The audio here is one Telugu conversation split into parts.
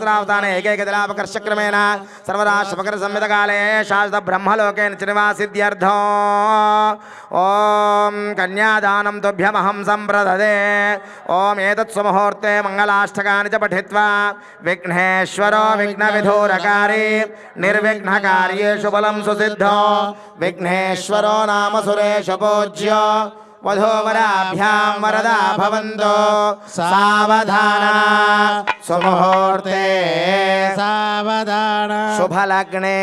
े एकैकदलापकर्षक्रमेण सर्वदा शुभकरसंहितकाले शाश्वतब्रह्मलोके निवासिद्यर्थो ॐ कन्यादानं तुभ्यमहं सम्प्रददे। ॐ एतत्सुमुहूर्ते मङ्गलाष्टकानि च निर्विघ्नकार्येषु बलं सुसिद्धो। विघ्नेश्वरो नाम सुरेशपूज्य। వధూవరాభ్యాం వరదా భవంతో సావధాన సుముహూర్తే సావధాన శుభలగ్నే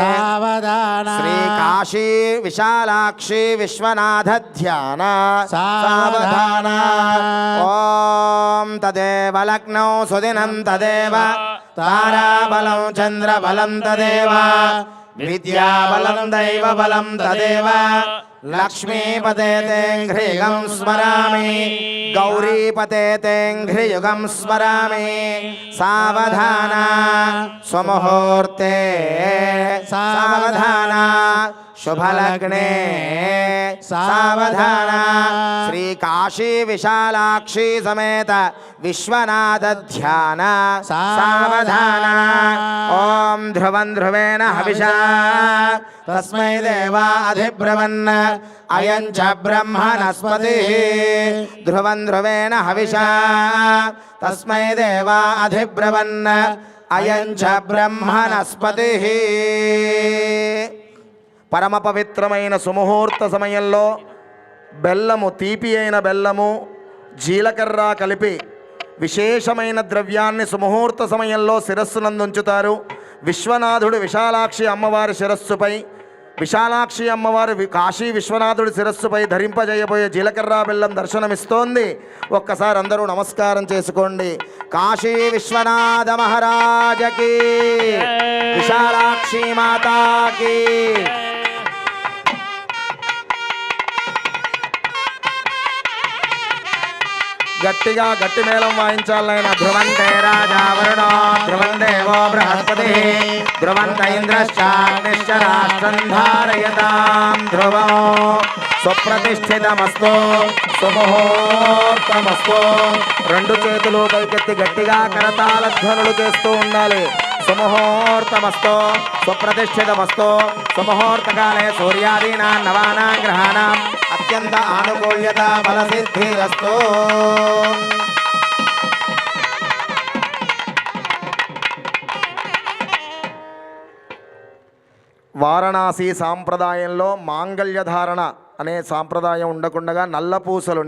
సావధాన శ్రీ కాశీ విశాలాక్షి విశ్వనాథ ధ్యాన సావధాన. ఓం తదేవ లగ్నౌ సుదినం తదేవ తారాబలం చంద్రబలం తదేవ విద్యాబలం దైవ బలం తదేవ లక్ష్మీపతే తేఘ్రియుగం స్మరామి గౌరీపతే తేఘ్రియుగం స్మరామి సావధాన స్వముహూర్తే సావధాన శుభలగ్నే సావధాన శ్రీ కాశీ విశాలాక్షి సమేత విశ్వనాథ ధ్యాన సావధాన ఓం ధ్రువం ధ్రువేణ హవిషా తస్మై దేవా అధిబ్రవన్ అయం చ బ్రహ్మణస్పతి ధ్రువం ధ్రువేణ హవిషా తస్మై అయం చ బ్రహ్మణస్పతి పరమ పవిత్రమైన సుముహూర్త సమయంలో బెల్లము తీపి అయిన బెల్లము జీలకర్ర కలిపి విశేషమైన ద్రవ్యాన్ని సుముహూర్త సమయంలో శిరస్సునందుంచుతారు. విశ్వనాథుడు విశాలాక్షి అమ్మవారి శిరస్సుపై విశాలాక్షి అమ్మవారి కాశీ విశ్వనాథుడి శిరస్సుపై ధరింపజేయబోయే జీలకర్ర బెల్లం దర్శనమిస్తోంది. ఒక్కసారి అందరూ నమస్కారం చేసుకోండి. కాశీ విశ్వనాథ మహారాజకి విశాలాక్షి మాతాకి గట్టిగా గట్టి మేళం వాయించాలైన ధ్రువంతే రాజా వరుణో. ధ్రువం దేవో బృహస్పతి. ధ్రువంత ఇంద్రశ్చాగ్నిశ్చ రాష్ట్రం ధారయతాం. ధ్రువం సుప్రతిష్ఠితమస్తు సుముహూర్తమస్తు. రెండు చేతులు పైకెత్తి గట్టిగా కరతాల ధ్వనులు చేస్తూ ఉండాలి. సుముహూర్తమస్తు సుప్రతిష్ఠితమస్తో. సుముహూర్తకాలే సూర్యాదీనా నవానా గ్రహాణం అత్యంత ఆనుకూల్యత ఫలసిద్ధిరస్తు. వారణాసి సాంప్రదాయంలో మాంగళ్యధారణ అనే సాంప్రదాయం ఉండకుండగా నల్ల పూసలు